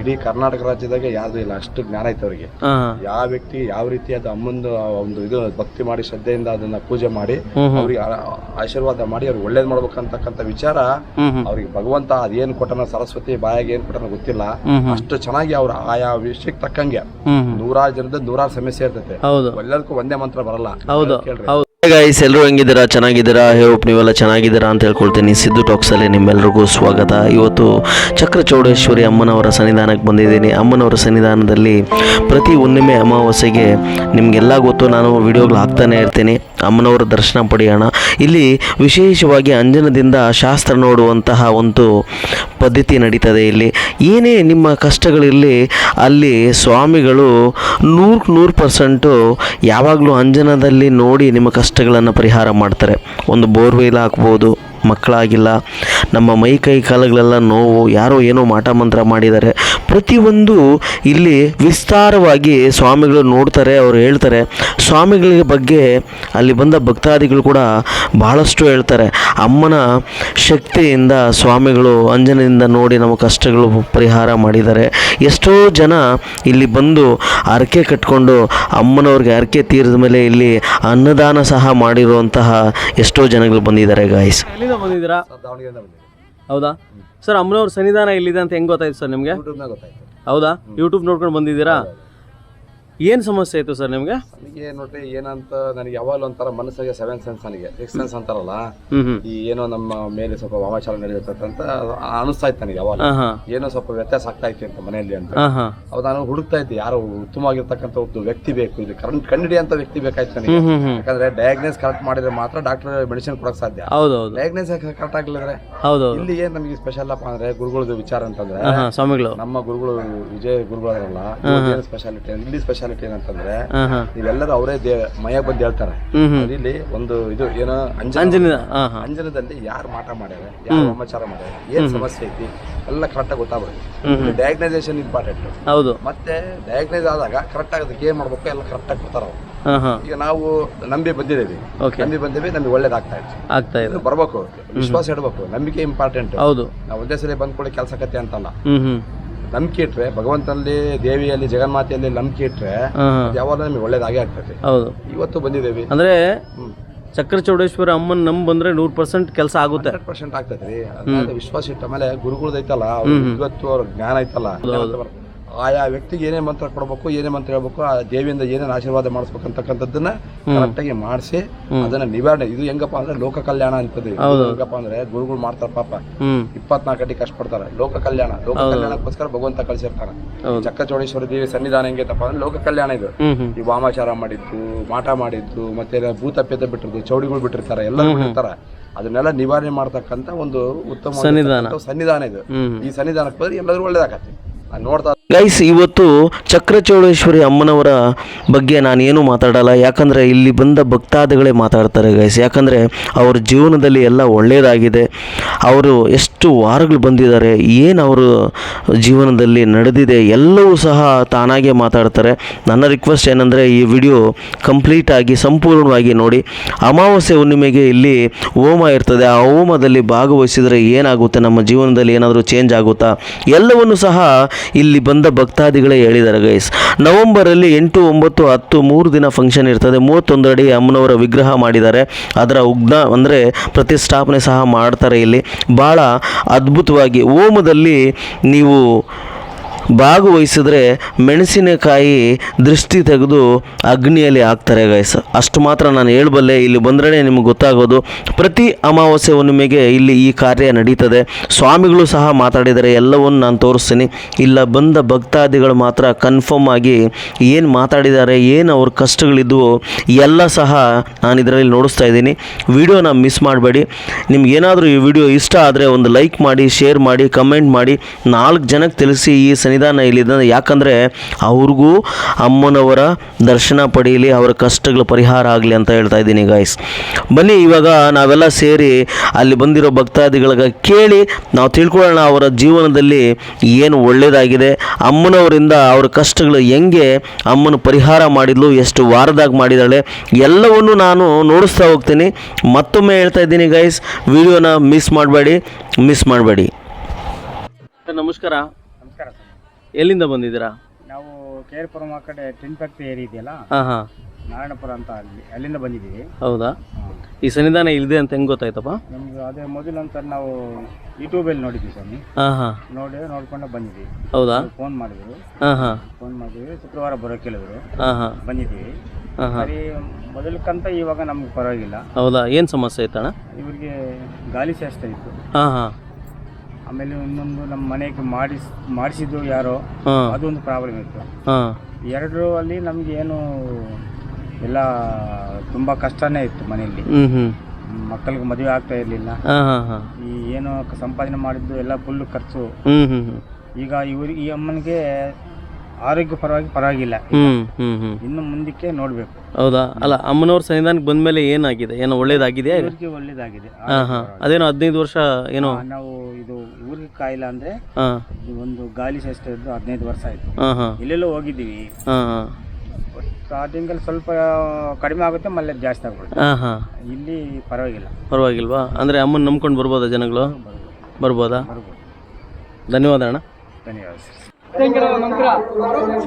ಇಡೀ ಕರ್ನಾಟಕ ರಾಜ್ಯದಾಗ ಯಾವ್ದು ಇಲ್ಲ ಅಷ್ಟು ಜ್ಞಾನ ಐತೆ ಅವರಿಗೆ. ಯಾವ ವ್ಯಕ್ತಿ ಯಾವ ರೀತಿ ಅದು ಅಮ್ಮಂದು ಒಂದು ಇದು ಭಕ್ತಿ ಮಾಡಿ ಶ್ರದ್ಧೆಯಿಂದ ಅದನ್ನ ಪೂಜೆ ಮಾಡಿ ಅವ್ರಿಗೆ ಆಶೀರ್ವಾದ ಮಾಡಿ ಅವ್ರಿಗೆ ಒಳ್ಳೇದ್ ಮಾಡ್ಬೇಕಂತಕ್ಕಂಥ ವಿಚಾರ ಅವ್ರಿಗೆ ಭಗವಂತ ಅದೇನ್ ಕೊಟ್ಟನ ಸರಸ್ವತಿ ಬಾಯಾಗ ಏನ್ ಕೊಟ್ಟನ ಗೊತ್ತಿಲ್ಲ. ಅಷ್ಟು ಚೆನ್ನಾಗಿ ಅವ್ರ ಆಯಾ ವಿಷಯಕ್ಕೆ ತಕ್ಕಂಗೆ ನೂರಾರು ಜನದ ನೂರಾರು ಸಮಸ್ಯೆ ಇರ್ತೈತೆ. ಎಲ್ಲದಕ್ಕೂ ಒಂದೇ ಮಂತ್ರ ಬರಲ್ಲ. ಹೌದು. ಗೈಸ್ ಎಲ್ಲರೂ ಹೆಂಗಿದ್ದೀರಾ? ಚೆನ್ನಾಗಿದ್ದೀರಾ? ಹೋಪ್ ನೀವೆಲ್ಲ ಚೆನ್ನಾಗಿದ್ದೀರಾ ಅಂತ ಹೇಳ್ಕೊಳ್ತೀನಿ ಸಿದ್ದು ಟಾಕ್ಸಲ್ಲಿ ನಿಮ್ಮೆಲ್ಲರಿಗೂ ಸ್ವಾಗತ. ಇವತ್ತು ಚಕ್ರ ಚೌಡೇಶ್ವರಿ ಅಮ್ಮನವರ ಸನ್ನಿಧಾನಕ್ಕೆ ಬಂದಿದ್ದೀನಿ. ಅಮ್ಮನವರ ಸನ್ನಿಧಾನದಲ್ಲಿ ಪ್ರತಿ ಹುಣ್ಣಿಮೆ ಅಮಾವಾಸ್ಯೆಗೆ ನಿಮಗೆಲ್ಲ ಗೊತ್ತು, ನಾನು ವಿಡಿಯೋಗಳು ಹಾಕ್ತಾನೆ ಇರ್ತೀನಿ. ಅಮ್ಮನವರ ದರ್ಶನ ಪಡೆಯೋಣ. ಇಲ್ಲಿ ವಿಶೇಷವಾಗಿ ಅಂಜನದಿಂದ ಶಾಸ್ತ್ರ ನೋಡುವಂತಹ ಒಂದು ಪದ್ಧತಿ ನಡೀತದೆ ಇಲ್ಲಿ. ಏನೇ ನಿಮ್ಮ ಕಷ್ಟಗಳಿರಲಿ, ಅಲ್ಲಿ ಸ್ವಾಮಿಗಳು ನೂರಕ್ಕೆ ನೂರು ಪರ್ಸೆಂಟು ಯಾವಾಗಲೂ ಅಂಜನದಲ್ಲಿ ನೋಡಿ ನಿಮ್ಮ ಕಷ್ಟಗಳನ್ನು ಪರಿಹಾರ ಮಾಡ್ತಾರೆ. ಒಂದು ಬೋರ್ವೆಲ್ ಹಾಕ್ಬೋದು ಮಕ್ಕಳಾಗಿಲ್ಲ. ನಮ್ಮ ಮೈ ಕೈ ಕಾಲುಗಳೆಲ್ಲ ನೋವು, ಯಾರೋ ಏನೋ ಮಾಟ ಮಂತ್ರ ಮಾಡಿದ್ದಾರೆ. ಪ್ರತಿಯೊಂದು ಇಲ್ಲಿ ವಿಸ್ತಾರವಾಗಿ ಸ್ವಾಮಿಗಳು ನೋಡ್ತಾರೆ, ಅವರು ಹೇಳ್ತಾರೆ. ಸ್ವಾಮಿಗಳ ಬಗ್ಗೆ ಅಲ್ಲಿ ಬಂದ ಭಕ್ತಾದಿಗಳು ಕೂಡ ಬಹಳಷ್ಟು ಹೇಳ್ತಾರೆ. ಅಮ್ಮನ ಶಕ್ತಿಯಿಂದ ಸ್ವಾಮಿಗಳು ಅಂಜನೆಯಿಂದ ನೋಡಿ ನಮ್ಮ ಕಷ್ಟಗಳು ಪರಿಹಾರ ಮಾಡಿದ್ದಾರೆ. ಎಷ್ಟೋ ಜನ ಇಲ್ಲಿ ಬಂದು ಹರಕೆ ಕಟ್ಕೊಂಡು ಅಮ್ಮನವ್ರಿಗೆ ಹರಕೆ ತೀರಿದ ಮೇಲೆ ಇಲ್ಲಿ ಅನ್ನದಾನ ಸಹ ಮಾಡಿರುವಂತಹ ಎಷ್ಟೋ ಜನಗಳು ಬಂದಿದ್ದಾರೆ ಗಾಯ್ಸ್ ಎಲ್ಲಿಂದ ಬಂದಿದ್ದೀರಾ? ದಾವಣಗೆರೆಯಿಂದ ಬಂದಿದೆ ಹೌದಾ? ಸರ್ ಅಮ್ಮನವ್ರ ಸನ್ನಿಧಾನ ಎಲ್ಲಿದೆ ಅಂತ ಹೆಂಗ್ ಗೊತ್ತಾಯ್ತು ಸರ್ ನಿಮಗೆ? ಯೂಟ್ಯೂಬ್ನಾಗ ಗೊತ್ತಾಯ್ತು. ಹೌದಾ? ಯೂಟ್ಯೂಬ್ ನೋಡ್ಕೊಂಡು ಬಂದಿದ್ದೀರಾ? ಏನು ಸಮಸ್ಯೆ ಆಯಿತು ಸರ್ ನಿಮಗೆ? ನನಗೆ ನೋಡ್ರಿ ಏನಂತ ನನಗೆ ಯಾವಾಗಲೂ ಒಂಥರ ಮನಸ್ಸಿಗೆ ಸೆವೆನ್ ಸೆನ್ಸ್ ನನಗೆ. ಸಿಕ್ಸ್ ಸೆನ್ಸ್ ಅಂತಾರಲ್ಲ ಈ ಏನೋ ನಮ್ಮ ಮೇಲೆ ಸ್ವಲ್ಪ ವಾಮಾಚಾರ ಅಂತ ಅನಿಸ್ತಾ ಇತ್ತು ನನಗೆ ಯಾವಾಗ ಏನೋ ಸ್ವಲ್ಪ ವ್ಯತ್ಯಾಸ ಆಗ್ತಾ ಇತ್ತು ಅಂತ ಮನೆಯಲ್ಲಿ ಅಂತ. ಅವಾಗ ನಾನು ಹುಡುಕ್ತಾ ಇದ್ದೆ ಯಾರೋ ಉತ್ತಮವಾಗಿರ್ತಕ್ಕಂಥ ಒಬ್ಬ ವ್ಯಕ್ತಿ ಬೇಕು ಇದು ಕರೆಂಟ್ ಕಂಡಿಡಿಯಂತ ವ್ಯಕ್ತಿ ಬೇಕಾಯ್ತು ನನಗೆ. ಯಾಕಂದ್ರೆ ಡಯಾಗ್ನೋಸ್ ಕರೆಕ್ಟ್ ಮಾಡಿದ್ರೆ ಮಾತ್ರ ಡಾಕ್ಟರ್ ಮೆಡಿಸಿನ್ ಕೊಡಕ್ ಸಾಧ್ಯ. ಹೌದು ಹೌದು ಡಯಾಗ್ನೋಸ್ ಕರೆಕ್ಟ್ ಆಗ್ಲಿದ್ರೆ ಹೌದು ಇಲ್ಲಿ ಏನ್ ನಮಗೆ ಸ್ಪೆಷಲ್ ಅಪ್ಪ ಅಂದ್ರೆ ಗುರುಗಳದ್ದು ವಿಚಾರ ಅಂತಂದ್ರೆ ನಮ್ಮ ಗುರುಗಳು ವಿಜಯ ಗುರುಗಳಲ್ಲ ಸ್ಪೆಷಾಲಿಟಿ ಇಲ್ಲಿ ಸ್ಪೆಷಾಲಿಟಿ ಏನಂತಂದ್ರೆ ಹಾಂ ಅವರೇ ಮಯ ಬಂದು ಹೇಳ್ತಾರೆ. ಇಲ್ಲಿ ಒಂದು ಇದು ಏನೋ ಅಂಜನ ಅಂಜನದಲ್ಲಿ ಯಾರು ಮಾಟ ಮಾಡ್ಯಾರ ಯಾರು ಸಮಾಚಾರ ಮಾಡ್ಯಾರ ಏನ್ ಸಮಸ್ಯೆ ಐತಿ ಎಲ್ಲ ಕರೆಕ್ಟ್ ಆಗಿ ಗೊತ್ತಾಗ್ಬಿಡುತ್ತೆ. ಡಯಾಗ್ನೈಸೇಷನ್ ಇಂಪಾರ್ಟೆಂಟ್ ಹೌದು. ಮತ್ತೆ ಡಯಾಗ್ನೈಸ್ ಆದಾಗ ಕರೆಕ್ಟ್ ಆಗಿ ಅದಕ್ಕೆ ಏನ್ ಮಾಡ್ಬೇಕು ಎಲ್ಲ ಕರೆಕ್ಟ್ ಆಗಿ ಕೊಡ್ತಾರ ಈಗ ನಾವು ನಂಬಿ ಬಂದಿದ್ದೀವಿ. ನಂಬಿ ಬಂದಿವಿ ನಮಗೆ ಒಳ್ಳೇದಾಗ್ತಾ ಇತ್ತು. ಆಗ್ತಾ ಇದೆ. ಇದು ಬರ್ಬೇಕು ವಿಶ್ವಾಸ ಇಡಬೇಕು ನಂಬಿಕೆ ಇಂಪಾರ್ಟೆಂಟ್ ಹೌದು. ನಾವು ಒಂದೇ ಸರಿ ಬಂದ್ಕೊಳ್ಳಿ ಕೆಲಸ ಕತ್ತೆ ಅಂತಲ್ಲ. ನಂಬಿಕೆ ಇಟ್ರೆ ಭಗವಂತನಲ್ಲಿ ದೇವಿಯಲ್ಲಿ ಜಗನ್ಮಾತೆಯಲ್ಲಿ ನಂಬಿಕೆ ಇಟ್ರೆ ಯಾವಾಗ ನಮಗೆ ಒಳ್ಳೇದಾಗೇ ಆಗ್ತೈತೆ ಹೌದು. ಇವತ್ತು ಬಂದಿದ್ದೇವೆ ಅಂದ್ರೆ ಹ್ಮ್. ಚಕ್ರ ಚೌಡೇಶ್ವರ ಅಮ್ಮನ ನಂಬ್ ಬಂದ್ರೆ ನೂರ್ ಪರ್ಸೆಂಟ್ ಕೆಲಸ ಆಗುತ್ತೆ. ಪರ್ಸೆಂಟ್ ಆಗ್ತದೆ ರೀ. ವಿಶ್ವಾಸ ಇಟ್ಟ ಆಮೇಲೆ ಗುರುಗಳ್ ಐತಲ್ಲ ಇವತ್ತು ಅವ್ರ ಜ್ಞಾನ ಐತಲ್ಲ ಆಯಾ ವ್ಯಕ್ತಿಗೆ ಏನೇ ಮಂತ್ರ ಕೊಡಬೇಕು ಏನೇ ಮಂತ್ರ ಹೇಳ್ಬೇಕು ಆ ದೇವಿಯಿಂದ ಏನೇನು ಆಶೀರ್ವಾದ ಮಾಡಿಸ್ಬೇಕು ಅಂತಕ್ಕಂಥದ್ದನ್ನ ಕರೆಕ್ಟಾಗಿ ಮಾಡಿಸಿ ಅದನ್ನ ನಿವಾರಣೆ ಇದು ಹೆಂಗಪ್ಪ ಅಂದ್ರೆ ಲೋಕ ಕಲ್ಯಾಣ ಇದು ಹೆಂಗಪ್ಪ ಅಂದ್ರೆ ಗುರುಗಳು ಮಾಡ್ತಾರ ಪಾಪ. ಇಪ್ಪತ್ನಾಲ್ಕು ಗಂಟೆ ಕಷ್ಟಪಡ್ತಾರೆ. ಲೋಕ ಕಲ್ಯಾಣ ಲೋಕ ಕಲ್ಯಾಣಕ್ಕೋಸ್ಕರ ಭಗವಂತ ಕಳಿಸಿರ್ತಾನೆ. ಚಕ್ಕ ಚಕ್ರಚೌಡೇಶ್ವರಿ ದೇವಿ ಸನ್ನಿಧಾನ ಹೆಂಗೈತಪ್ಪ ಅಂದ್ರೆ ಲೋಕ ಕಲ್ಯಾಣ ಇದು. ಈ ವಾಮಾಚಾರ ಮಾಡಿದ್ದು ಮಾಟ ಮಾಡಿದ್ದು ಮತ್ತೆ ಭೂತ ಪೇತ ಬಿಟ್ಟಿರೋದು ಚೌಡಿಗಳು ಬಿಟ್ಟಿರ್ತಾರೆ ಎಲ್ಲ ಬಿಟ್ಟಿರ್ತಾರೆ. ಅದನ್ನೆಲ್ಲ ನಿವಾರಣೆ ಮಾಡ್ತಕ್ಕಂಥ ಒಂದು ಉತ್ತಮ ಸನ್ನಿಧಾನ. ಸನ್ನಿಧಾನ ಇದು. ಈ ಸನ್ನಿಧಾನಕ್ಕೆ ಹೋದ್ರೆ ಎಲ್ಲರೂ ಒಳ್ಳೇದಾಗತ್ತೆ. ನೋಡ್ತಾ ಗೈಸ್ ಇವತ್ತು ಚಕ್ರಚೌಡೇಶ್ವರಿ ಅಮ್ಮನವರ ಬಗ್ಗೆ ನಾನೇನು ಮಾತಾಡಲ್ಲ. ಯಾಕಂದರೆ ಇಲ್ಲಿ ಬಂದ ಭಕ್ತಾದಿಗಳೇ ಮಾತಾಡ್ತಾರೆ ಗೈಸ್ ಯಾಕಂದರೆ ಅವ್ರ ಜೀವನದಲ್ಲಿ ಎಲ್ಲ ಒಳ್ಳೆಯದಾಗಿದೆ ಅವರು ಎಷ್ಟು ವಾರಗಳು ಬಂದಿದ್ದಾರೆ, ಏನು ಅವರು ಜೀವನದಲ್ಲಿ ನಡೆದಿದೆ, ಎಲ್ಲವೂ ಸಹ ತಾನಾಗೆ ಮಾತಾಡ್ತಾರೆ. ನನ್ನ ರಿಕ್ವೆಸ್ಟ್ ಏನಂದರೆ ಈ ವಿಡಿಯೋ ಕಂಪ್ಲೀಟಾಗಿ ಸಂಪೂರ್ಣವಾಗಿ ನೋಡಿ. ಅಮಾವಾಸ್ಯೆ ಹುಣ್ಣಿಮೆಗೆ ಇಲ್ಲಿ ಹೋಮ ಇರ್ತದೆ. ಆ ಹೋಮದಲ್ಲಿ ಭಾಗವಹಿಸಿದರೆ ಏನಾಗುತ್ತೆ? ನಮ್ಮ ಜೀವನದಲ್ಲಿ ಏನಾದರೂ ಚೇಂಜ್ ಆಗುತ್ತಾ? ಎಲ್ಲವನ್ನು ಸಹ ಇಲ್ಲಿ ಬಂದ ಭಕ್ತಾದಿಗಳೇ ಹೇಳಿದ್ದಾರೆ ಗೈಸ್ ನವೆಂಬರಲ್ಲಿ ಎಂಟು, ಒಂಬತ್ತು, ಹತ್ತು, ಮೂರು ದಿನ ಫಂಕ್ಷನ್ ಇರ್ತದೆ. ಮೂವತ್ತೊಂದು ಅಡಿ ಅಮ್ಮನವರ ವಿಗ್ರಹ ಮಾಡಿದ್ದಾರೆ. ಅದರ ಉಗ್ನ ಅಂದರೆ ಪ್ರತಿಷ್ಠಾಪನೆ ಸಹ ಮಾಡ್ತಾರೆ ಇಲ್ಲಿ. ಭಾಳ ಅದ್ಭುತವಾಗಿ. ಓಮದಲ್ಲಿ ನೀವು ಭಾಗವಹಿಸಿದ್ರೆ ಮೆಣಸಿನಕಾಯಿ ದೃಷ್ಟಿ ತೆಗೆದು ಅಗ್ನಿಯಲ್ಲಿ ಹಾಕ್ತಾರೆ ಗಾಯ್ಸ್ ಅಷ್ಟು ಮಾತ್ರ ನಾನು ಹೇಳಬಲ್ಲೆ, ಇಲ್ಲಿ ಬಂದ್ರೆ ನಿಮಗೆ ಗೊತ್ತಾಗೋದು. ಪ್ರತಿ ಅಮಾವಾಸ್ಯೆ ಹುಣ್ಣಿಮೆಗೆ ಇಲ್ಲಿ ಈ ಕಾರ್ಯ ನಡೀತದೆ. ಸ್ವಾಮಿಗಳು ಸಹ ಮಾತಾಡಿದರೆ ಎಲ್ಲವನ್ನು ನಾನು ತೋರಿಸ್ತೀನಿ. ಇಲ್ಲ, ಬಂದ ಭಕ್ತಾದಿಗಳು ಮಾತ್ರ ಕನ್ಫರ್ಮ್ ಆಗಿ ಏನು ಮಾತಾಡಿದ್ದಾರೆ, ಏನು ಅವ್ರ ಕಷ್ಟಗಳಿದ್ವು, ಎಲ್ಲ ಸಹ ನಾನು ಇದರಲ್ಲಿ ನೋಡಿಸ್ತಾ ಇದ್ದೀನಿ. ವಿಡಿಯೋನ ಮಿಸ್ ಮಾಡಬೇಡಿ. ನಿಮ್ಗೇನಾದರೂ ಈ ವಿಡಿಯೋ ಇಷ್ಟ ಆದರೆ ಒಂದು ಲೈಕ್ ಮಾಡಿ ಶೇರ್ ಮಾಡಿ ಕಮೆಂಟ್ ಮಾಡಿ, ನಾಲ್ಕು ಜನಕ್ಕೆ ತಿಳಿಸಿ ಈ ಸನ್ನಿಧಾನ ಇಲ್ಲಿದೆ ಯಾಕಂದರೆ ಅವ್ರಿಗೂ ಅಮ್ಮನವರ ದರ್ಶನ ಪಡೆಯಲಿ ಅವರ ಕಷ್ಟಗಳು ಪರಿಹಾರ ಆಗಲಿ ಅಂತ ಹೇಳ್ತಾ ಇದ್ದೀನಿ ಗಾಯ್ಸ್ ಬನ್ನಿ, ಇವಾಗ ನಾವೆಲ್ಲ ಸೇರಿ ಅಲ್ಲಿ ಬಂದಿರೋ ಭಕ್ತಾದಿಗಳಿಗೆ ಕೇಳಿ ನಾವು ತಿಳ್ಕೊಳ್ಳೋಣ ಅವರ ಜೀವನದಲ್ಲಿ ಏನು ಒಳ್ಳೆಯದಾಗಿದೆ ಅಮ್ಮನವರಿಂದ ಅವರ ಕಷ್ಟಗಳು ಹೆಂಗೆ, ಅಮ್ಮನ ಪರಿಹಾರ ಮಾಡಿದ್ಲು, ಎಷ್ಟು ವಾರದಾಗ ಮಾಡಿದಾಳೆ ಎಲ್ಲವನ್ನು ನಾನು ನೋಡಿಸ್ತಾ ಹೋಗ್ತೀನಿ. ಮತ್ತೊಮ್ಮೆ ಹೇಳ್ತಾ ಇದ್ದೀನಿ ಗಾಯ್ಸ್ ವಿಡಿಯೋನ ಮಿಸ್ ಮಾಡಬೇಡಿ ಮಿಸ್ ಮಾಡಬೇಡಿ. ನಮಸ್ಕಾರ. ಎಲ್ಲಿಂದ ಬಂದಿದ್ದೀರಾ? ನಾವು ಕೇರ್ಪುರಂ ಆ ಕಡೆ ಟಿನ್ ಫ್ಯಾಕ್ಟ್ರಿ ಏರಿ ಇದೆಯಲ್ಲ? ಹಾಂ ಹಾಂ. ನಾರಾಯಣಪುರ ಅಂತ ಅಲ್ಲಿ ಅಲ್ಲಿಂದ ಬಂದಿದ್ದೀವಿ. ಹೌದಾ? ಈ ಸನ್ನಿಧಾನ ಇಲ್ಲದೆ ಅಂತ ಹೆಂಗೆ ಗೊತ್ತಾಯ್ತಪ್ಪ? ನಮ್ಗೆ ಅದೇ ಮೊದಲು ಅಂತ ನಾವು ಯೂಟ್ಯೂಬಲ್ಲಿ ನೋಡಿದ್ವಿ ಸ್ವಾಮಿ. ಹಾಂ ಹಾಂ. ನೋಡಿ ನೋಡ್ಕೊಂಡು ಬಂದಿದ್ವಿ. ಹೌದಾ? ಫೋನ್ ಮಾಡಿದ್ರು. ಹಾಂ ಹಾಂ. ಫೋನ್ ಮಾಡಿದ್ವಿ ಶುಕ್ರವಾರ ಬರೋಕೆ ಕೇಳಿದ್ರು ಹಾಂ ಹಾಂ. ಬಂದಿದ್ದೀವಿ ಹಾಂ ಹಾಂ. ಸರಿ ಮೊದಲಕ್ಕಂತ ಇವಾಗ ನಮ್ಗೆ ಪರವಾಗಿಲ್ಲ. ಹೌದಾ? ಏನು ಸಮಸ್ಯೆ ಆಯ್ತಣ್ಣ ಇವರಿಗೆ ಗಾಳಿ ಶಾಸ್ತ್ರ ಇತ್ತು. ಹಾಂ ಹಾಂ. ಆಮೇಲೆ ಇನ್ನೊಂದು ನಮ್ಮ ಮನೆಗೆ ಮಾಡಿಸ್ ಮಾಡಿಸಿದ್ದು ಯಾರೋ ಅದೊಂದು ಪ್ರಾಬ್ಲಮ್ ಇತ್ತು. ಎರಡು ಅಲ್ಲಿ ನಮ್ಗೆ ಏನು ಎಲ್ಲ ತುಂಬಾ ಕಷ್ಟನೇ ಇತ್ತು ಮನೆಯಲ್ಲಿ. ಮಕ್ಕಳಿಗೆ ಮದುವೆ ಆಗ್ತಾ ಇರಲಿಲ್ಲ. ಈ ಏನು ಸಂಪಾದನೆ ಮಾಡಿದ್ದು ಎಲ್ಲ ಫುಲ್ ಖರ್ಚು. ಈಗ ಇವ್ರಿಗೆ ಈ ಅಮ್ಮನಿಗೆ ಆರೋಗ್ಯ ಪರವಾಗಿ ಪರವಾಗಿಲ್ಲ ಇನ್ನು ಮುಂದಕ್ಕೆ ನೋಡಬೇಕು. ಹೌದಾ? ಅಲ್ಲ ಅಮ್ಮನವ್ರ ಸನ್ನಿಧಾನಕ್ಕೆ ಬಂದಮೇಲೆ ಏನಾಗಿದೆ? ಏನೋ ಒಳ್ಳೇದಾಗಿದೆಯಾ ಒಳ್ಳೇದಾಗಿದೆ. ಹಾಂ ಹಾಂ. ಅದೇನೋ ಹದಿನೈದು ವರ್ಷ ಏನೋ? ಆ, ನಾವು ಇದು ಊರಿಗೆ ಕಾಯಿಲ್ಲ ಅಂದ್ರೆ ಹಾಂ. ಇದು ಒಂದು ಗಾಲಿ ಶಸ್ತ್ರ ಇದ್ದು ಹದಿನೈದು ವರ್ಷ ಆಯ್ತು. ಹಾಂ ಹಾಂ. ಎಲ್ಲೆಲ್ಲೋ ಹೋಗಿದ್ದೀವಿ. ಹಾಂ ಹಾಂ. ಸ್ಟಾರ್ಟಿಂಗಲ್ಲಿ ಸ್ವಲ್ಪ ಕಡಿಮೆ ಆಗುತ್ತೆ ಮಲ್ಲೆ ಜಾಸ್ತಿ ಆಗ್ಬಿಡುತ್ತೆ ಹಾಂ ಹಾಂ. ಇಲ್ಲಿ ಪರವಾಗಿಲ್ಲ. ಪರವಾಗಿಲ್ವಾ? ಅಂದ್ರೆ ಅಮ್ಮನ ನಂಬ್ಕೊಂಡು ಬರ್ಬೋದಾ ಜನಗಳು? ಬರ್ಬೋದಾ. ಧನ್ಯವಾದ ಅಣ್ಣ. ಧನ್ಯವಾದ ಸರ್. ತೆಂಗಿನ ಮಂತ್ರ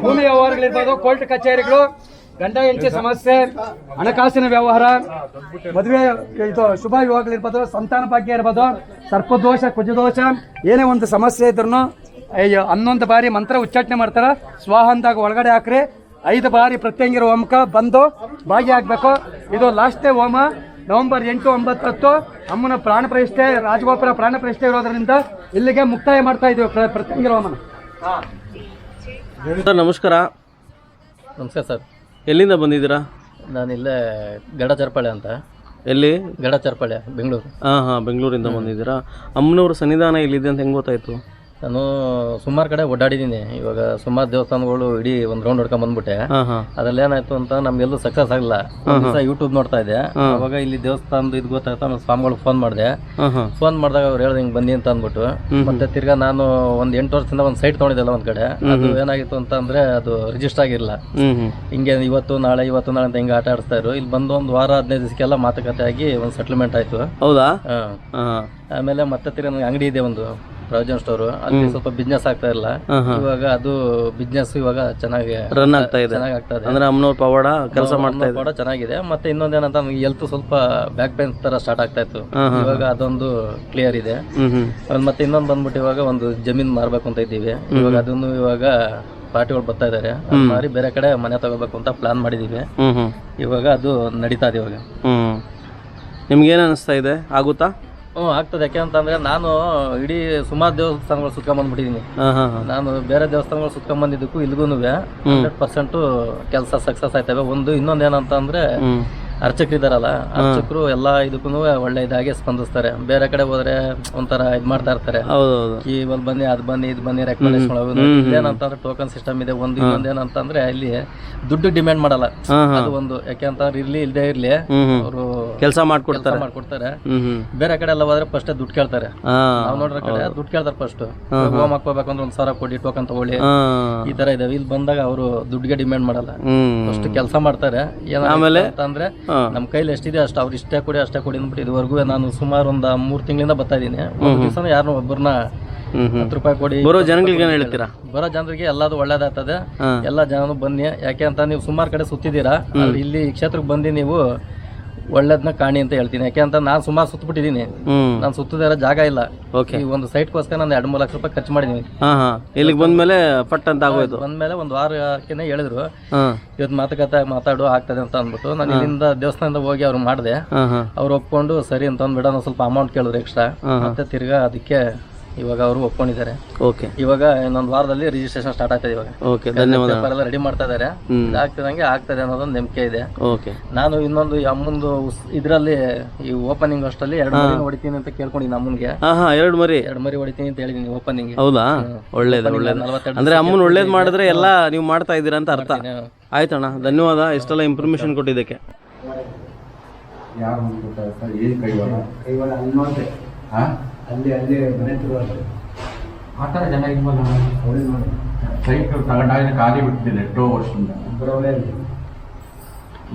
ಭೂಮಿ ವ್ಯವಹಾರಗಳಿರ್ಬೋದು, ಕೋರ್ಟ್ ಕಚೇರಿಗಳು, ಗಂಡ ಹೆಂಡತಿ ಸಮಸ್ಯೆ, ಹಣಕಾಸಿನ ವ್ಯವಹಾರ, ಮದುವೆ, ಇದು ಶುಭ ವಿವಾಹಗಳಿರ್ಬೋದು, ಸಂತಾನ ಭಾಗ್ಯ ಇರ್ಬೋದು, ಸರ್ಪದೋಷ, ಕುಜದೋಷ, ಏನೇ ಒಂದು ಸಮಸ್ಯೆ ಇದ್ರೂ ಹನ್ನೊಂದು ಬಾರಿ ಮಂತ್ರ ಉಚ್ಚಾಟನೆ ಮಾಡ್ತಾರೆ. ಸ್ವಾಹ ಅಂದಾಗ ಒಳಗಡೆ ಹಾಕ್ರಿ. ಐದು ಬಾರಿ ಪ್ರತ್ಯಂಗಿರೋ ಹೋಮಕ ಬಂದು ಭಾಗಿಯಾಗಬೇಕು ಇದು ಲಾಸ್ಟೇ ಹೋಮ. ನವೆಂಬರ್ ಎಂಟು ಒಂಬತ್ತು ಹತ್ತು ಅಮ್ಮನ ಪ್ರಾಣ ಪ್ರತಿಷ್ಠೆ, ರಾಜಗೋಪುರ ಪ್ರಾಣ ಪ್ರತಿಷ್ಠೆ ಇರೋದ್ರಿಂದ ಇಲ್ಲಿಗೆ ಮುಕ್ತಾಯ ಮಾಡ್ತಾ ಇದ್ದೀವಿ ಪ್ರ- ಪ್ರತ್ಯಂಗಿರ ಹೋಮನ. ಸರ್ ನಮಸ್ಕಾರ. ನಮಸ್ಕಾರ ಸರ್. ಎಲ್ಲಿಂದ ಬಂದಿದ್ದೀರಾ? ನಾನು ಇಲ್ಲೇ ಗಡಚರ್ಪಳೆ ಅಂತ. ಎಲ್ಲಿ? ಗಡಚರ್ಪಳೆ ಬೆಂಗಳೂರು. ಹಾಂ ಹಾಂ ಬೆಂಗಳೂರಿಂದ ಬಂದಿದ್ದೀರಾ. ಅಮ್ಮನವ್ರ ಸನ್ನಿಧಾನ ಇಲ್ಲಿದೆ ಅಂತ ಹೆಂಗೆ ಗೊತ್ತಾಯ್ತು? ನಾನು ಸುಮಾರು ಕಡೆ ಓಡಾಡಿದ್ದೀನಿ. ಇವಾಗ ಸುಮಾರು ದೇವಸ್ಥಾನಗಳು ಇಡೀ ಒಂದು ರೌಂಡ್ ಹೊಡ್ಕೊಂಡ್ ಬಂದ್ಬಿಟ್ಟೆ. ಅದ್ರಲ್ಲಿ ಏನಾಯ್ತು ಅಂತ ನಮ್ಗೆಲ್ಲೂ ಸಕ್ಸಸ್ ಆಗಲ್ಲ ದಿವಸ ಯೂಟ್ಯೂಬ್ ನೋಡ್ತಾ ಇದ್ದೆ. ಅವಾಗ ಇಲ್ಲಿ ದೇವಸ್ಥಾನದ ಇದು ಗೊತ್ತಾಯ್ತು ನಾನು ಸ್ವಾಮಿಗಳು ಫೋನ್ ಮಾಡಿದೆ. ಫೋನ್ ಮಾಡಿದಾಗ ಅವ್ರು ಹೇಳ್ದೆ ಹಿಂಗೆ ಬಂದಿ ಅಂತ ಅಂದ್ಬಿಟ್ಟು. ಮತ್ತೆ ತಿರ್ಗಾ ನಾನು ಒಂದು ಎಂಟು ವರ್ಷದಿಂದ ಒಂದು ಸೈಟ್ ತೊಗೊಂಡಿದ್ದೆಲ್ಲ ಒಂದು ಕಡೆ. ಅದು ಏನಾಗಿತ್ತು ಅಂತ ಅಂದ್ರೆ ಅದು ರಿಜಿಸ್ಟರ್ ಆಗಿರಲಿಲ್ಲ. ಹಿಂಗೆ ಇವತ್ತು ನಾಳೆ ಇವತ್ತು ನಾಳೆ ಅಂತ ಹಿಂಗೆ ಆಟ ಆಡಿಸ್ತಾ ಇದ್ರು. ಇಲ್ಲಿ ಬಂದು ಒಂದು ವಾರ ಹದಿನೈದು ದಿವಸಕ್ಕೆಲ್ಲ ಮಾತುಕತೆ ಆಗಿ ಒಂದು ಸೆಟ್ಲ್ಮೆಂಟ್ ಆಯ್ತು. ಹೌದಾ? ಆಮೇಲೆ ಮತ್ತೆ ತಿರ್ಗಿ ಅಂಗಡಿ ಇದೆ ಒಂದು. ಪ್ರಾವಿಜನ್ ಸ್ಟೋರ್ ಅಲ್ಲಿ ಸ್ವಲ್ಪ ಬಿಸ್ನೆಸ್ ಆಗ್ತಾ ಇಲ್ಲ ಇವಾಗ ಅದು ಬಿಸ್ನೆಸ್ ಇವಾಗ ಚೆನ್ನಾಗಿ ರನ್ ಆಗ್ತಾ ಇದೆ. ಚೆನ್ನಾಗಿ ಆಗ್ತಾ ಇದೆ. ಅಂದ್ರೆ ಅಮ್ಮನವ್ರ ಪವಾಡ ಕೆಲಸ ಮಾಡ್ತಾ ಇದೆ. ಚೆನ್ನಾಗಿದೆ. ಮತ್ತೆ ಇನ್ನೊಂದೇನಂತ ನನಗೆ ಹೆಲ್ತ್ ಸ್ವಲ್ಪ ಬ್ಯಾಕ್ ಪೇನ್ ತರ ಸ್ಟಾರ್ಟ್ ಆಗ್ತಾ ಇತ್ತು. ಇವಾಗ ಅದೊಂದು ಕ್ಲಿಯರ್ ಇದೆ. ಮತ್ತೆ ಇನ್ನೊಂದು ಬಂದ್ಬಿಟ್ಟು ಇವಾಗ ಒಂದು ಜಮೀನ್ ಮಾರ್ಬೇಕು ಅಂತ ಇದ್ದೀವಿ. ಇವಾಗ ಅದನ್ನು ಇವಾಗ ಪಾರ್ಟಿಗಳು ಬರ್ತಾ ಇದಾರೆ. ಮಾರಿ ಬೇರೆ ಕಡೆ ಮನೆ ತಗೋಬೇಕು ಅಂತ ಪ್ಲಾನ್ ಮಾಡಿದೀವಿ. ಇವಾಗ ಅದು ನಡೀತಾ ಇದೆ ಇವಾಗ. ನಿಮ್ಗೆ ನಿಮ್ಗೇನು ಅನಿಸ್ತಾ ಇದೆ? ಆಗುತ್ತಾ? ಹ್ಞೂ ಆಗ್ತದೆ. ಯಾಕೆ ಅಂತಂದ್ರೆ ನಾನು ಇಡೀ ಸುಮಾರು ದೇವಸ್ಥಾನಗಳು ಸುತ್ಕೊಂಡ್ಬಂದ್ಬಿಟ್ಟಿದ್ದೀನಿ ನಾನು ಬೇರೆ ದೇವಸ್ಥಾನಗಳು ಸುತ್ಕೊಂಡ್ಬಂದಿದ್ದಕ್ಕೂ ಇಲ್ಲಿಗೂ ಹಂಡ್ರೆಡ್ ಪರ್ಸೆಂಟು ಕೆಲಸ ಸಕ್ಸಸ್ ಆಯ್ತವೆ. ಒಂದು ಇನ್ನೊಂದು ಏನಂತ ಅಂದ್ರೆ ಹ್ಞೂ ಅರ್ಚಕರಿದಾರಲ್ಲ ಅರ್ಚಕರು ಎಲ್ಲಾ ಇದಕ್ಕೂ ಒಳ್ಳೆ ಇದಾಗಿ ಸ್ಪಂದಿಸ್ತಾರೆ. ಬೇರೆ ಕಡೆ ಹೋದ್ರೆ ಒಂಥರ ಇದ್ ಮಾಡ್ತಾ ಇರ್ತಾರೆ. ಈ ಒಂದ್ ಬನ್ನಿ ಅದ್ ಬನ್ನಿ ಇದ್ ಬನ್ನಿ ರೆಕಮೆಂಡೇಶನ್ ಇದೇನಂತಂದ್ರೆ ಟೋಕನ್ ಸಿಸ್ಟಮ್ ಇದೆ ಒಂದು ಇನ್ನೊಂದು ಏನಂತಂದ್ರೆ ಇಲ್ಲಿ ದುಡ್ಡು ಡಿಮ್ಯಾಂಡ್ ಮಾಡಲ್ಲ. ಅದು ಒಂದು ಯಾಕೆ ಇರ್ಲಿ ಇಲ್ದೇ ಇರ್ಲಿ ಅವರು ಕೆಲಸ ಮಾಡ್ಕೊಡ್ತಾರೆ. ಮಾಡ್ಕೊಡ್ತಾರೆ. ಬೇರೆ ಕಡೆ ಎಲ್ಲ ಹೋದ್ರೆ ಫಸ್ಟ್ ದುಡ್ಡು ಕೇಳ್ತಾರೆ. ನಾವು ನೋಡ್ರ ಕಡೆ ದುಡ್ಡು ಕೇಳ್ತಾರೆ ಫಸ್ಟ್ ಹೋಮ್ ಹಾಕ್ಕೋಬೇಕಂದ್ರೆ ಒಂದ್ ಸಾವಿರ ಕೊಡಿ ಟೋಕನ್ ತಗೊಳ್ಳಿ. ಈ ತರ ಇದಾವೆ. ಇಲ್ಲಿ ಬಂದಾಗ ಅವರು ದುಡ್ಡಿಗೆ ಡಿಮ್ಯಾಂಡ್ ಮಾಡಲ್ಲ. ಫಸ್ಟ್ ಕೆಲಸ ಮಾಡ್ತಾರೆ. ಆಮೇಲೆ? ಅಂತಂದ್ರೆ ನಮ್ಮ ಕೈಲಿ ಎಷ್ಟಿದೆ ಅಷ್ಟು ಅವ್ರು ಇಷ್ಟೇ ಕೊಡಿ ಅಷ್ಟೇ ಕೊಡಿ ಅಂದ್ಬಿಟ್ಟು ಇದುವರೆಗೂ ನಾನು ಸುಮಾರು ಒಂದು ಮೂರು ತಿಂಗಳಿಂದ ಬರ್ತಾ ಇದ್ದೀನಿ ಒಂದು ದಿವಸ ಯಾರನ್ನೂ ಒಬ್ಬರನ್ನ ಹತ್ತು ರೂಪಾಯಿ ಕೊಡಿ ಬರೋ ಜನಗಳಿಗೆ ಏನು ಹೇಳ್ತೀರಾ? ಬರೋ ಜನರಿಗೆ ಎಲ್ಲದು ಒಳ್ಳೇದಾಗ್ತದೆ. ಎಲ್ಲಾ ಎಲ್ಲ ಜನನು ಬನ್ನಿ. ಯಾಕೆ ಅಂತ ನೀವು ಸುಮಾರು ಕಡೆ ಸುತ್ತಿದ್ದೀರಾ. ಇಲ್ಲಿ ಈ ಕ್ಷೇತ್ರಕ್ಕೆ ಬಂದು ನೀವು ಒಳ್ಳೇದನ್ನ ಕಾಣಿ ಅಂತ ಹೇಳ್ತೀನಿ. ಯಾಕೆಂತ ನಾನು ಸುಮಾರು ಸುತ್ತಬಿಟ್ಟಿದ್ದೀನಿ ಹ್ಞೂ ನಾನು ಸುತ್ತಿದಾರ ಜಾಗ ಇಲ್ಲ. ಓಕೆ. ಈ ಒಂದು ಸೈಟ್ಗೋಸ್ಕರ ನಾನು ಎರಡು ಮೂರು ಲಕ್ಷ ರೂಪಾಯಿ ಖರ್ಚು ಮಾಡಿದ್ದೀನಿ ಹಾ ಹಾ. ಇಲ್ಲಿಗೆ ಬಂದ್ಮೇಲೆ ಪಟ್ ಅಂತ ಆಗೋಯ್ತು. ಬಂದ್ಮೇಲೆ ಒಂದು ವಾರಕ್ಕೆ ಹೇಳಿದ್ರು. ಹಾ. ಇವತ್ತು ಮಾತುಕತೆ ಮಾತಾಡು ಆಗ್ತದೆ ಅಂತ ಅಂದ್ಬಿಟ್ಟು ನಾನು ಇಲ್ಲಿಂದ ದೇವಸ್ಥಾನದಿಂದ ಹೋಗಿ ಅವ್ರು ಮಾಡಿದೆ. ಹಾ ಹಾಂ. ಅವ್ರು ಒಪ್ಕೊಂಡು ಸರಿ ಅಂತ ಅಂದ್ಬಿಟ್ಟು ನಾನು ಸ್ವಲ್ಪ ಅಮೌಂಟ್ ಕೇಳಿದ್ರು ಎಕ್ಸ್ಟ್ರಾ ಮತ್ತೆ ತಿರ್ಗಾ ಅದಕ್ಕೆ ಇವಾಗ ಅವರು ಒಪ್ಕೊಂಡಿದ್ದಾರೆ. ಓಕೆ ಇವಾಗ ಇನ್ನೊಂದು ವಾರದಲ್ಲಿ ರಿಜಿಸ್ಟ್ರೇಷನ್ ಸ್ಟಾರ್ಟ್ ಆಗ್ತದೆ ಇವಾಗ. ಓಕೆ ಧನ್ಯವಾದ. ಪೇಪರ್ ಎಲ್ಲ ರೆಡಿ ಮಾಡ್ತಾ ಇದ್ದಾರೆ ಹ್ಮ್. ಆಗ್ತದಂಗೆ ಆಗ್ತದೆ ಅನ್ನೋದೊಂದು ನಂಬಿಕೆ ಇದೆ. ಓಕೆ ನಾನು ಇನ್ನೊಂದು ಈ ಅಮ್ಮಂದು ಇದ್ರಲ್ಲಿ ಈ ಓಪನಿಂಗ್ ಅಷ್ಟಲ್ಲಿ ಎರಡು ಮರಿ ಹೊಡಿತೀನಿ ಅಂತ ಕೇಳ್ಕೊಂಡಿನಿ ಅಮ್ಮನ್ಗೆ ಹಾ ಹಾಂ ಎರಡು ಮರಿ. ಎರಡು ಮರಿ ಹೊಡಿತೀನಿ ಅಂತ ಹೇಳಿದೀನಿ ಓಪನಿಂಗ್ ಹೌದಾ? ಒಳ್ಳೇದು ಒಳ್ಳೇದು. ನಲವತ್ತೆರಡು ಅಂದ್ರೆ ಅಮ್ಮನ ಒಳ್ಳೇದು ಮಾಡಿದ್ರೆ ಎಲ್ಲ ನೀವು ಮಾಡ್ತಾ ಇದ್ದೀರಾ ಅಂತ ಅರ್ಥ. ಆಯ್ತಣ್ಣ ಧನ್ಯವಾದ. ಇಷ್ಟೆಲ್ಲ ಇನ್ಫಾರ್ಮೇಶನ್ ಕೊಟ್ಟಿದ್ದಕ್ಕೆ. ಯಾರು ಏನು ಕೈವಾಡ? ಕೈವಾಡ ಅಲ್ಲಿ ಹಾ ಹಾಂ? ಅಲ್ಲಿ ಅಲ್ಲೇ ಮನೆ ಆ ಥರ ಜನ ಇಲ್ವಲ್ಲ ಅವಳಿ ನೋಡಿ ಸೈಟ್ ತಗೊಂಡಾಗ ಖಾಲಿ ಬಿಟ್ಟಿದ್ದೆ ಎಷ್ಟೋ ವರ್ಷದಿಂದ. ಬರೋವೇ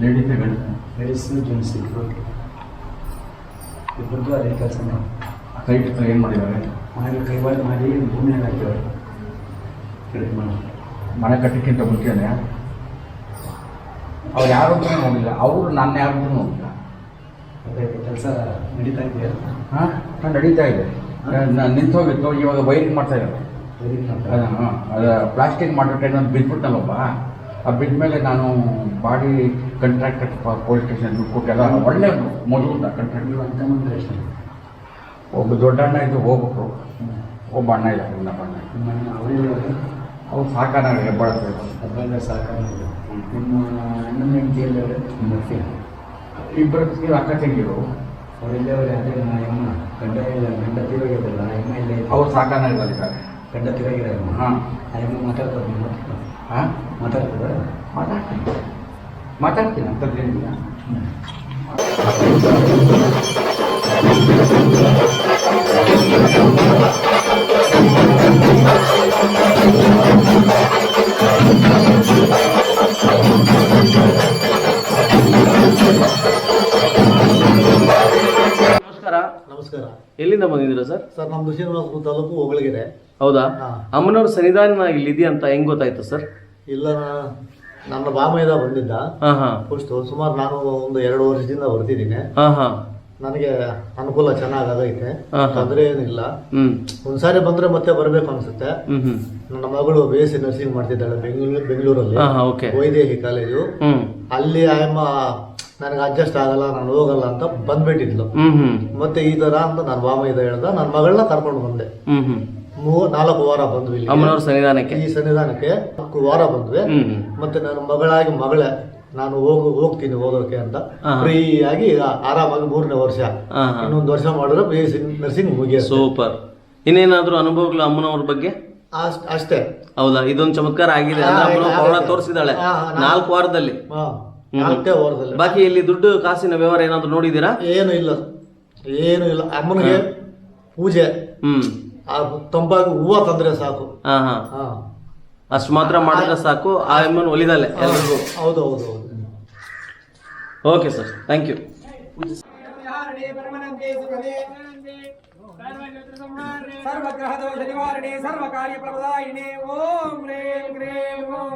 ಲೇಡೀಸೇ ಗಂಡ ಲೇಡೀಸು ಜೆಂಟ್ಸ್ ಇಬ್ಬರು ಇಬ್ಬರದ್ದು ಅದೇ ಕೆಲಸ ಸೈಟ್ ಹತ್ರ ಏನು ಮಾಡಿದ್ದಾರೆ? ಮಾಡಿ ಕೈವಾಡ ಮಾಡಿ ಭೂಮಿಯಾಗ ಹಾಕಿದ್ದಾರೆ ಮನೆ ಕಟ್ಟಕ್ಕಿಂತ ಮುಂಚೆನೆ. ಅವ್ರು ಯಾರು ಅಂತ ನೋಡಿಲ್ಲ. ಅವರು ನನ್ನ ಯಾರು ಅಂತ ನೋಡಿಲ್ಲ ಕೆಲಸ ನಡೀತಾ ಇದೆಯಾ ಹಾಂ ನಡೀತಾ ಇದೆ. ನಾನು ನಿಂತೋಗಿತ್ತು ಇವಾಗ ವೈರಿಂಗ್ ಮಾಡ್ತಾ ಇದ್ದಾರೆ ಅದ ಹಾಂ ಅದು ಪ್ಲಾಸ್ಟಿಕ್ ಮಾಡೋ ನಾನು ಬಿದ್ಬಿಟ್ಟಲ್ಲಪ್ಪ ಆ ಬಿದ್ದ ಮೇಲೆ ನಾನು ಬಾಡಿ ಕಂಟ್ರಾಕ್ಟರ್ ಪೊಲೀಸ್ ಸ್ಟೇಷನ್ ದುಡ್ಡು ಕೊಟ್ಟೆಲ್ಲ ಒಳ್ಳೆ ಮೊದಲು ಕಂಟ್ರಾಕ್ಟರ್ ಅಂತ ಒಬ್ಬ ದೊಡ್ಡ ಅಣ್ಣ ಇದ್ದು ಹೋಗ್ಬಿಟ್ರು. ಒಬ್ಬ ಅಣ್ಣ ಇಲ್ಲ ಇನ್ನೊಬ್ಬ ಅಣ್ಣ ಅವ್ರು ಸಾಕಾನ ಹೆಬ್ಬಾಳ್ತಾರೆ ಹದಿನೈದು ಸಾಕಾಗ ನಿಮ್ಮ ಅಣ್ಣನ ಹೆಂಡತಿಯಲ್ಲಿ ಬರ್ತೀವಿ ನೀವು ಅಕ್ಕ ತಂಗಿರು ಅವರೆಲ್ಲವರೇ ನನ್ನ ಅಮ್ಮ ಗಂಡ ಇಲ್ಲ ಗಂಡ ತಿರುಗಿರಲ್ಲ ಅಮ್ಮ ಇಲ್ಲ ಅವ್ರು ಸಾಕಾನ ಸರ್ ಗಂಡ ತಿರೋಗಿರಮ್ಮ ಹಾಂ. ಅಮ್ಮ ಮಾತಾಡ್ತಾರೆ ಹಾಂ? ಮಾತಾಡ್ತಾರೆ ಮಾತಾಡ್ತೀನಿ. ಮಾತಾಡ್ತೀನಿ ಅಂತದ್ದೇನಿಲ್ಲ ನಮಸ್ಕಾರ ಎಲ್ಲಿಂದ ಬಂದಿದ್ದೀರಾ ಸರ್? ಸರ್ ನಮ್ದು ಶ್ರೀನಿವಾಸಪುರ ತಾಲೂಕು ಹೋಗಳಗೆರೆ ಹೌದಾ? ಹಾ. ಅಮ್ಮನವ್ರ ಸನ್ನಿಧಾನ ಇಲ್ಲಿ ಅಂತ ಹೆಂಗ್ ಗೊತ್ತಾಯ್ತು ಸರ್? ಇಲ್ಲ ನಾ- ನನ್ನ ಬಾಮೈದ ಬಂದಿದ್ದ. ಹಾ ಹಾ. ಫಸ್ಟ್ ಸುಮಾರು ನಾನು ಒಂದು ಎರಡು ವರ್ಷದಿಂದ ಬರ್ತಿದ್ದೀನಿ. ಹಾ ಹಾ. ನನಗೆ ಅನುಕೂಲ ಚೆನ್ನಾಗಿ ಆಗೈತೆ. ಹಾ, ಹಾ. ತೊಂದರೆ ಏನಿಲ್ಲ. ಹ್ಮ್. ಒಂದ್ಸಾರಿ ಬಂದ್ರೆ ಮತ್ತೆ ಬರಬೇಕು ಅನ್ಸುತ್ತೆ. ಹ್ಮ್ ಹ್ಮ್. ನನ್ನ ಮಗಳು ಬಿ ಎಸ್ ಸಿ ನರ್ಸಿಂಗ್ ಮಾಡ್ತಿದ್ದಾಳೆ ಬೆಂಗಳೂರು ಬೆಂಗಳೂರಲ್ಲಿ. ಹಾ ಹಾ ಓಕೆ. ವೈದೇಹಿ ಕಾಲೇಜು. ಹ್ಮ್. ಅಲ್ಲಿ ಆಯಮ್ಮ ನನಗೆ ಅಡ್ಜಸ್ಟ್ ಆಗಲ್ಲ ನಾನು ಹೋಗಲ್ಲ ಅಂತ ಬಂದ್ಬಿಟ್ಟಿದ್ಲು. ಮತ್ತೆ ಈ ತರ ಅಂತ ನನ್ನ ಬಾಮೈದ ಹೇಳ್ದ ನನ್ನ ಮಗಳನ್ನ ಕರ್ಕೊಂಡು ಬಂದೆ. ಹ್ಮ್ ಹ್ಮ್. ಮೂ ನಾಲ್ಕು ವಾರ ಬಂದ್ವಿ. ಅಮ್ಮನವ್ರ ಸನ್ನಿಧಾನಕ್ಕೆ? ಈ ಸನ್ನಿಧಾನಕ್ಕೆ ನಾಲ್ಕು ವಾರ ಬಂದ್ವಿ. ಮತ್ತೆ ನನ್ನ ಮಗಳಾಗಿ ಮಗಳೇ ನಾನು ಹೋಗು ಹೋಗ್ತೀನಿ ಹೋಗೋಕೆ ಅಂತ. ಫ್ರೀ ಆಗಿ ಈಗ ಆರಾಮಾಗಿ ಮೂರನೇ ವರ್ಷ. ಹಾ ಹಾ. ಇನ್ನೊಂದು ವರ್ಷ ಮಾಡಿದ್ರೆ ಬಿ ಎಸ್ ನರ್ಸಿಂಗ್ ಮುಗಿಯ ಸೂಪರ್. ಇನ್ನೇನಾದ್ರೂ ಅನುಭವಗಳು ಅಮ್ಮನವ್ರ ಬಗ್ಗೆ? ಅಷ್ಟ್- ಹೌದಾ? ಇದೊಂದು ಚಮತ್ಕಾರ ಆಗಿದೆ. ಅಂದ್ರೆ ಅಮ್ಮನವ್ರ. ತೋರಿಸಿದಾಳೆ ನಾಲ್ಕು ವಾರದಲ್ಲಿ. ಹಾ. ನಾಲ್ಕೇ ವಾರದಲ್ಲಿ ಬಾಕಿ ಇಲ್ಲಿ ದುಡ್ಡು ಕಾಸಿನ ವ್ಯವಹಾರ ಏನಾದ್ರು ನೋಡಿದೀರಾ ಏನು ಇಲ್ಲ. ಏನು ಇಲ್ಲ. ಅಮ್ಮನಿಗೆ ಪೂಜೆ. ಹ್ಮ್. ಆ ತಂಬಾಕು ಹೂವ ತಂದ್ರೆ ಸಾಕು. ಹಾ ಹಾ. ಹಾ. ಅಷ್ಟು ಮಾತ್ರ ಮಾಡಿದ್ರೆ ಸಾಕು. ಆ ಅಮ್ಮನ ಒಲಿದಲ್ಲೇ ಎಲ್ಲರಿಗೂ ಹೌದು ಹೌದು ಹೌದು. Okay sir. ಥ್ಯಾಂಕ್ ಯು ಸರ್ವಗ್ರಹ ದೋಷ ನಿವಾರಣೆ ಸರ್ವ ಕಾರ್ಯ ಪ್ರದಾಯಿನಿ ಓಂ ಹ್ರೀಂ ಕ್ರೀಂ ಓಂ